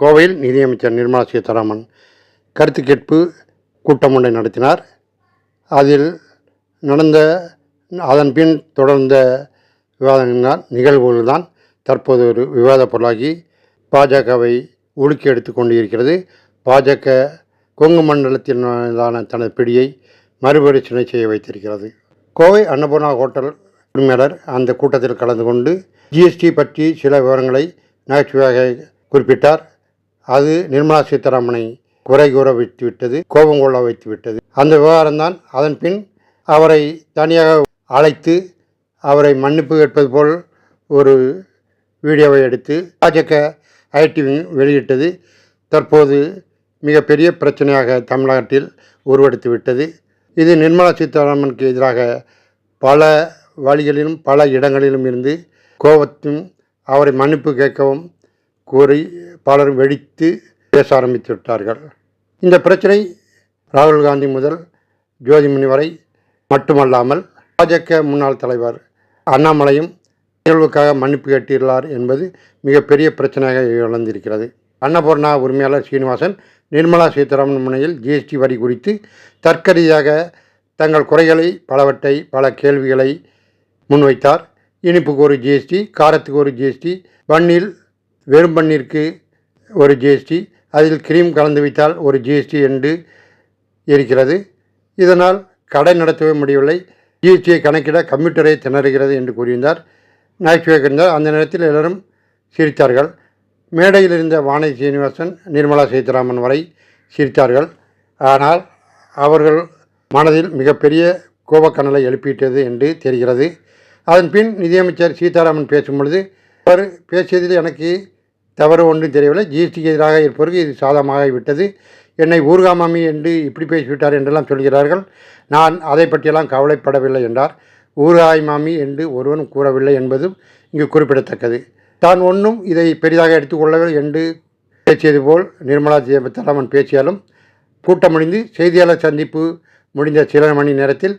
கோவையில் நிதியமைச்சர் நிர்மலா சீதாராமன் கருத்து கேட்பு கூட்டம் ஒன்றை நடத்தினார். அதில் நடந்த அதன் பின் தொடர்ந்த விவாதங்கள் நிகழ்வுகள் தான் தற்போது ஒரு விவாத பொருளாகி பாஜகவை உலுக்கி எடுத்து கொண்டு இருக்கிறது பாஜக கொங்கு மண்டலத்தின் தனது பிடியை மறுபரிசீலனை செய்ய வைத்திருக்கிறது. கோவை அன்னபூர்ணா ஹோட்டல் உரிமையாளர் அந்த கூட்டத்தில் கலந்து கொண்டு ஜிஎஸ்டி பற்றி சில விவரங்களை நகைச்சுவையாக குறிப்பிட்டார். அது நிர்மலா சீதாராமனை குறை கூற வைத்து விட்டது கோபம் கொள்ள வைத்து விட்டது. அந்த விவகாரம்தான். அதன் பின் அவரை தனியாக அழைத்து அவரை மன்னிப்பு கேட்பது போல் ஒரு வீடியோவை எடுத்து பாஜக ஐடி வெளியிட்டது. தற்போது மிகப்பெரிய பிரச்சனையாக தமிழ்நாட்டில் உருவெடுத்து விட்டது. இது நிர்மலா சீதாராமனுக்கு எதிராக பல வழிகளிலும் பல இடங்களிலும் இருந்து கோபத்தும் அவரை மன்னிப்பு கேட்கவும் கூறி பலரும் வெடித்து பேச ஆரம்பித்து விட்டார்கள். இந்த பிரச்சனை ராகுல் காந்தி முதல் ஜோதிமணி வரை மட்டுமல்லாமல் பாஜக முன்னாள் தலைவர் அண்ணாமலையும் நிகழ்வுக்காக மன்னிப்பு கேட்டுள்ளார் என்பது மிகப்பெரிய பிரச்சனையாக வளர்ந்திருக்கிறது அன்னபூர்ணா உரிமையாளர் சீனிவாசன் நிர்மலா சீதாராமன் முனையில் ஜிஎஸ்டி வரி குறித்து தற்கரீதியாக தங்கள் குறைகளை பலவற்றை பல கேள்விகளை முன்வைத்தார். இனிப்புக்கு ஒரு ஜிஎஸ்டி காரத்துக்கு ஒரு ஜிஎஸ்டி வண்ணில் வெறும் பண்ணிற்கு ஒரு ஜிஎஸ்டி அதில் கிரீம் கலந்து வைத்தால் ஒரு ஜிஎஸ்டி என்று இருக்கிறது. இதனால் கடை நடத்தவே முடியவில்லை. ஜிஎஸ்டியை கணக்கிட கம்ப்யூட்டரை திணறுகிறது என்று கூறியிருந்தார். நகைச்சுவை இருந்தார் அந்த நேரத்தில் எல்லோரும் சிரித்தார்கள். மேடையில் இருந்த வானதி சீனிவாசன் நிர்மலா சீதாராமன் வரை சிரித்தார்கள். ஆனால் அவர்கள் மனதில் மிகப்பெரிய கோபக்கனலை எழுப்பிட்டது என்று தெரிகிறது. அதன் பின் நிதியமைச்சர் சீதாராமன் பேசும் பொழுது அவர் பேசியதில் எனக்கு தவறு ஒன்றும் தெரியவில்லை. ஜிஎஸ்டிக்கு எதிராக இருப்பவருக்கு இது சாதமாகிவிட்டது என்னை ஊர்காமாமி என்று இப்படி பேசிவிட்டார் என்றெல்லாம் சொல்கிறார்கள். நான் அதை பற்றியெல்லாம் கவலைப்படவில்லை என்றார். ஊர்காய் மாமி என்று ஒருவனும் கூறவில்லை என்பதும் இங்கு குறிப்பிடத்தக்கது. தான் ஒன்றும் இதை பெரிதாக எடுத்துக்கொள்ளவில்லை என்று பேசியது போல் நிர்மலா சீதாராமன் பேசியாலும் கூட்டம் முடிந்து செய்தியாளர் சந்திப்பு முடிந்த சில மணி நேரத்தில்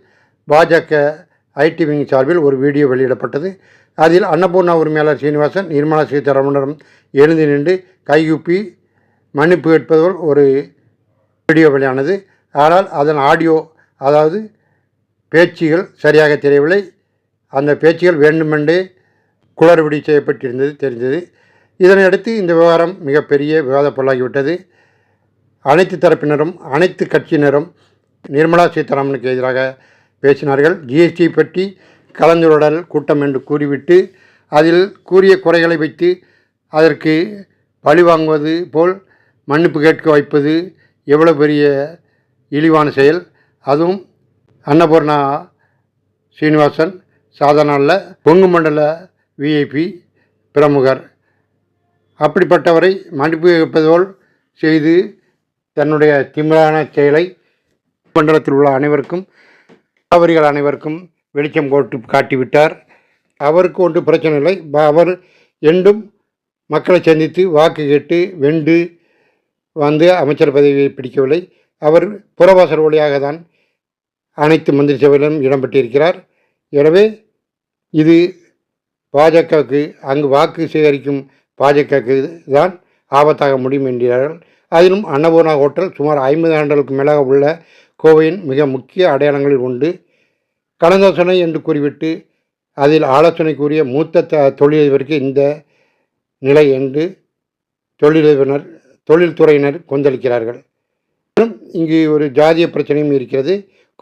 பாஜக ஐடி விங் சார்பில் ஒரு வீடியோ வெளியிடப்பட்டது. அதில் அன்னபூர்ணா உரிமையாளர் சீனிவாசன் நிர்மலா சீதாராமனிடம் எழுந்து நின்று கையூப்பி மன்னிப்பு கேட்பது ஒரு வீடியோ வெளியானது. ஆனால் அதன் ஆடியோ அதாவது பேச்சுகள் சரியாக தெரியவில்லை. அந்த பேச்சுகள் வேண்டுமென்றே குளறுபடி செய்யப்பட்டிருந்தது தெரிந்தது. இதனையடுத்து இந்த விவகாரம் மிகப்பெரிய விவாதப் பொருளாகிவிட்டது. அனைத்து தரப்பினரும் அனைத்து கட்சியினரும் நிர்மலா சீதாராமனுக்கு எதிராக பேசினார்கள். ஜிஎஸ்டி பற்றி கலந்துரையாடல் கூட்டம் என்று கூறிவிட்டு அதில் கூறிய குறைகளை வைத்து அதற்கு பழி வாங்குவது போல் மன்னிப்பு கேட்க வைப்பது எவ்வளோ பெரிய இழிவான செயல். அதுவும் அன்னபூர்ணா சீனிவாசன் சாதாரண அல்ல கொங்கு மண்டல விஐபி பிரமுகர். அப்படிப்பட்டவரை மன்னிப்பு கேட்பதோல் செய்து தன்னுடைய திமிரான செயலை மண்டலத்தில் உள்ள அனைவருக்கும் அவர்கள் அனைவருக்கும் வெளிச்சம் போட்டு காட்டிவிட்டார். அவருக்கு ஒன்று பிரச்சனை இல்லை. அவர் என்றும் மக்களை சந்தித்து வாக்கு கேட்டு வெண்டு வந்து அமைச்சர் பதவியை பிடிக்கவில்லை. அவர் புறவாசல் வழியாக தான் அனைத்து மந்திரி சபையிலும் இடம்பெற்றிருக்கிறார். எனவே இது பாஜகவுக்கு அங்கு வாக்கு சேகரிக்கும் பாஜகவுக்கு தான் ஆபத்தாக முடியும் என்கிறார்கள். அதிலும் அன்னபூர்ணா ஹோட்டல் சுமார் ஐம்பது ஆண்டுகளுக்கு மேலாக உள்ள கோவையின் மிக முக்கிய அடையாளங்களில் உண்டு கலந்தாலோசனை என்று கூறிவிட்டு அதில் ஆலோசனை கூறிய மூத்த த தொழிலதிபருக்கு இந்த நிலை என்று தொழிலதிபர் தொழில்துறையினர் கொந்தளிக்கிறார்கள். மேலும் இங்கு ஒரு ஜாதிய பிரச்சனையும் இருக்கிறது.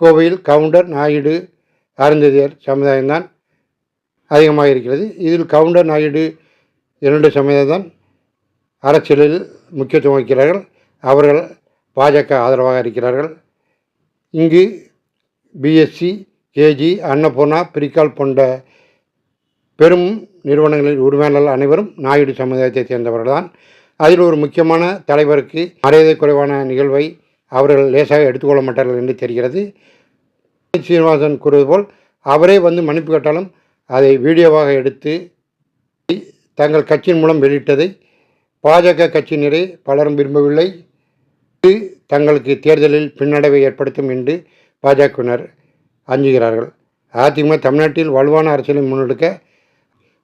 கோவையில் கவுண்டர் நாயுடு அருந்ததியர் சமுதாயம்தான் அதிகமாக இருக்கிறது. இதில் கவுண்டர் நாயுடு இரண்டு சமுதாயம் தான் அரசியலில் முக்கியத்துவம் வகிக்கிறார்கள். அவர்கள் பாஜக ஆதரவாக இருக்கிறார்கள். இங்கு பிஎஸ்சி கேஜி அன்னபூர்ணா பிரிக்கால் போன்ற பெரும் நிறுவனங்களின் உரிமையாளர்கள் அனைவரும் நாயுடு சமுதாயத்தை சேர்ந்தவர்கள்தான். அதில் ஒரு முக்கியமான தலைவருக்கு மரியாதை குறைவான நிகழ்வை அவர்கள் லேசாக எடுத்துக்கொள்ள மாட்டார்கள் என்று தெரிகிறது. சீனிவாசன் கூறுவது போல் அவரே வந்து மன்னிப்பு கேட்டாலும் அதை வீடியோவாக எடுத்து தங்கள் கட்சியின் மூலம் வெளியிட்டதை பாஜக கட்சியினரே பலரும் விரும்பவில்லை. தங்களுக்கு தேர்தலில் பின்னடைவை ஏற்படுத்தும் என்று பாஜகவினர் அஞ்சுகிறார்கள். அதிமுக தமிழ்நாட்டில் வலுவான அரசியலை முன்னெடுக்க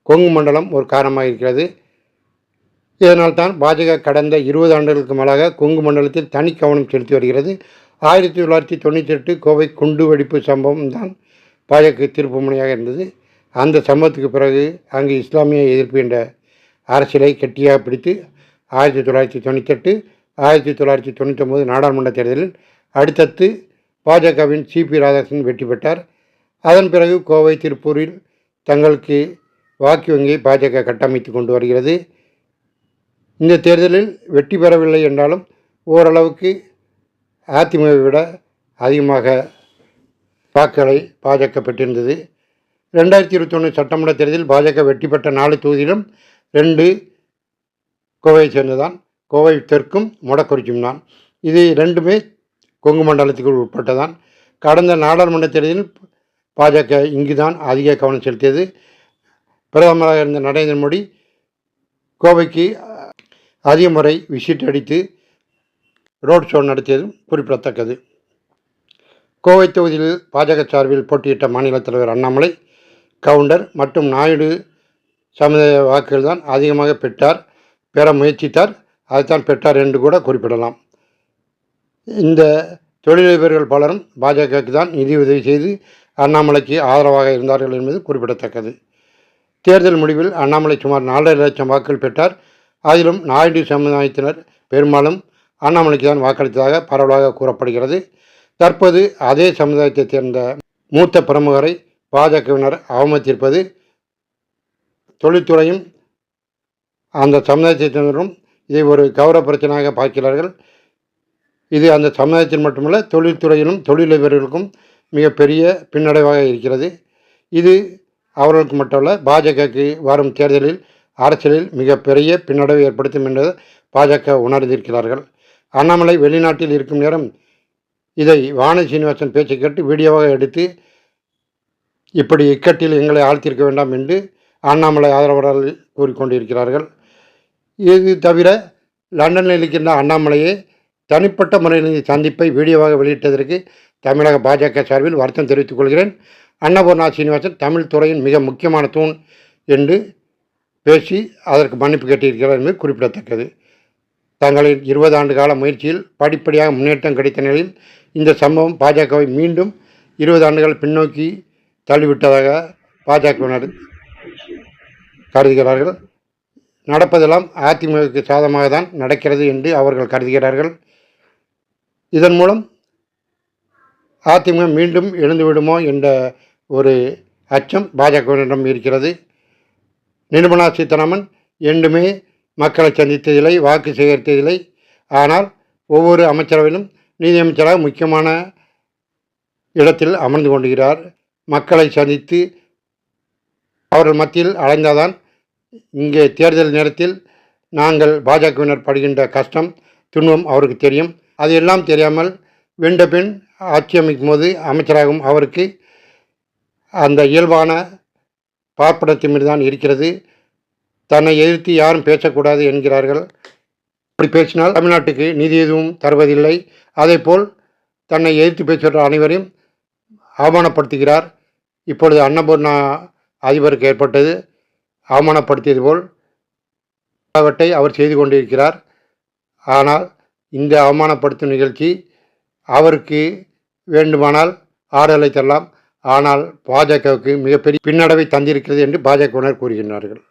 கொங்கு மண்டலம் ஒரு காரணமாக இருக்கிறது. இதனால் தான் பாஜக கடந்த இருபது ஆண்டுகளுக்கு மேலாக கொங்கு மண்டலத்தில் தனி கவனம் செலுத்தி வருகிறது. ஆயிரத்தி தொள்ளாயிரத்தி தொண்ணூற்றி எட்டு கோவை குண்டு வெடிப்பு சம்பவம் தான் பாஜக திருப்பு முனையாக இருந்தது. அந்த சம்பவத்துக்கு பிறகு அங்கு இஸ்லாமிய எதிர்ப்பு என்ற அரசியலை கெட்டியாக பிடித்து ஆயிரத்தி தொள்ளாயிரத்தி தொண்ணூற்றி எட்டு ஆயிரத்தி தொள்ளாயிரத்தி தொண்ணூற்றி ஒம்பது நாடாளுமன்ற தேர்தலில் அடுத்தடுத்து பாஜகவின் சிபி ராதாகிருஷ்ணன் வெற்றி பெற்றார். அதன் பிறகு கோவை திருப்பூரில் தங்களுக்கு வாக்கு வங்கியை பாஜக கட்டமைத்து கொண்டு வருகிறது. இந்த தேர்தலில் வெற்றி பெறவில்லை என்றாலும் ஓரளவுக்கு அதிமுகவை விட அதிகமாக வாக்குகளை பாஜக பெற்றிருந்தது. ரெண்டாயிரத்தி இருபத்தொன்று சட்டமன்ற தேர்தலில் பாஜக வெற்றி பெற்ற நாலு தொகுதியிலும் ரெண்டு கோவையை சேர்ந்ததான் கோவை தெற்கும் மொடக்குறிச்சியும் தான் இது ரெண்டுமே கொங்கு மண்டலத்துக்கு உட்பட்டதான். கடந்த நாடாளுமன்ற தேர்தலில் பாஜக இங்கு தான் அதிக கவனம் செலுத்தியது. பிரதமராக இருந்த நரேந்திர மோடி கோவைக்கு அதிக முறை விசிட் அடித்து ரோட் ஷோ நடத்தியதும் குறிப்பிடத்தக்கது. கோவை தொகுதியில் பாஜக சார்பில் போட்டியிட்ட மாநில தலைவர் அண்ணாமலை கவுண்டர் மற்றும் நாயுடு சமுதாய வாக்குகள் தான் அதிகமாக பெற்றார் பெற முயற்சித்தார். அதைத்தான் பெற்றார் என்று கூட குறிப்பிடலாம். இந்த தொழிலதிபர்கள் பலரும் பாஜகவுக்கு தான் நிதியுதவி செய்து அண்ணாமலைக்கு ஆதரவாக இருந்தார்கள் என்பது குறிப்பிடத்தக்கது. தேர்தல் முடிவில் அண்ணாமலை சுமார் நாலரை லட்சம் வாக்குகள் பெற்றார். அதிலும் நாயுடு சமுதாயத்தினர் பெரும்பாலும் அண்ணாமலைக்கு தான் வாக்களித்ததாக பரவலாக கூறப்படுகிறது. தற்போது அதே சமுதாயத்தைச் சேர்ந்த மூத்த பிரமுகரை பாஜகவினர் அவமதித்திருப்பது தொழில்துறையும் அந்த சமுதாயத்தைச் சேர்ந்தவரும் இதை ஒரு கௌரவ பிரச்சனையாக பார்க்கிறார்கள். இது அந்த சமுதாயத்தில் மட்டுமல்ல தொழில்துறையிலும் தொழிலதிபர்களுக்கும் மிகப்பெரிய பின்னடைவாக இருக்கிறது. இது அவர்களுக்கு மட்டுமல்ல பாஜகவுக்கு வரும் தேர்தலில் அரசியலில் மிகப்பெரிய பின்னடைவை ஏற்படுத்தும் என்று பாஜக உணர்ந்திருக்கிறார்கள். அண்ணாமலை வெளிநாட்டில் இருக்கும் நேரம் இதை வாணி சீனிவாசன் பேச்சை கேட்டு வீடியோவாக எடுத்து இப்படி இக்கட்டில் எங்களை ஆழ்த்தியிருக்க வேண்டாம் என்று அண்ணாமலை ஆதரவாளர்கள் கூறிக்கொண்டிருக்கிறார்கள். இது தவிர லண்டனில் இருக்கின்ற அண்ணாமலையை தனிப்பட்ட முறையில் இந்த சந்திப்பை வீடியோவாக வெளியிட்டதற்கு தமிழக பாஜக சார்பில் வருத்தம் தெரிவித்துக் கொள்கிறேன். அன்னபூர்ணா சீனிவாசன் தமிழ் துறையின் மிக முக்கியமான தூண் என்று பேசி அதற்கு மன்னிப்பு கேட்டிருக்கிறார் என்பது குறிப்பிடத்தக்கது. தங்களின் இருபது ஆண்டு கால முயற்சியில் படிப்படியாக முன்னேற்றம் கிடைத்த நிலையில் இந்த சம்பவம் பாஜகவை மீண்டும் இருபது ஆண்டுகள் பின்னோக்கி தள்ளிவிட்டதாக பாஜகவினர் கருதுகிறார்கள். நடப்பதெல்லாம் அதிமுகவுக்கு சாதமாக தான் நடக்கிறது என்று அவர்கள் கருதுகிறார்கள். இதன் மூலம் அதிமுக மீண்டும் எழுந்துவிடுமோ என்ற ஒரு அச்சம் பாஜகவினரிடம் இருக்கிறது. நிர்மலா சீதாராமன் என்றுமே மக்களை சந்தித்ததில்லை வாக்கு சேகரித்ததில்லை ஆனால் ஒவ்வொரு அமைச்சரவையிலும் நீதியமைச்சராக முக்கியமான இடத்தில் அமர்ந்து கொண்டுகிறார் மக்களை சந்தித்து அவர்கள் மத்தியில் அலைந்தாதான் இங்கே தேர்தல் நேரத்தில் நாங்கள் பாஜகவினர் படுகின்ற கஷ்டம் துன்பம் அவருக்கு தெரியும். அது எல்லாம் தெரியாமல் வென்ற பின் ஆட்சி அமைக்கும் போது அமைச்சராகும் அவருக்கு அந்த இயல்பான பார்ப்பனத்தின் தான் இருக்கிறது. தன்னை எதிர்த்து யாரும் பேசக்கூடாது என்கிறார்கள். அப்படி பேசினால் தமிழ்நாட்டுக்கு நிதி எதுவும் தருவதில்லை. அதேபோல் தன்னை எதிர்த்து பேசுகிற அனைவரையும் அவமானப்படுத்துகிறார். இப்பொழுது அன்னபூர்ணா அதிபருக்கு ஏற்பட்டது. அவமானப்படுத்தியது போல் அவற்றை அவர் செய்து கொண்டிருக்கிறார். ஆனால் இந்த அவமானப்படுத்தும் நிகழ்ச்சி அவருக்கு வேண்டுமானால் ஆறுதலை தரலாம். ஆனால் பாஜகவுக்கு மிகப்பெரிய பின்னடைவை தந்திருக்கிறது என்று பாஜகவினர் கூறுகின்றார்கள்.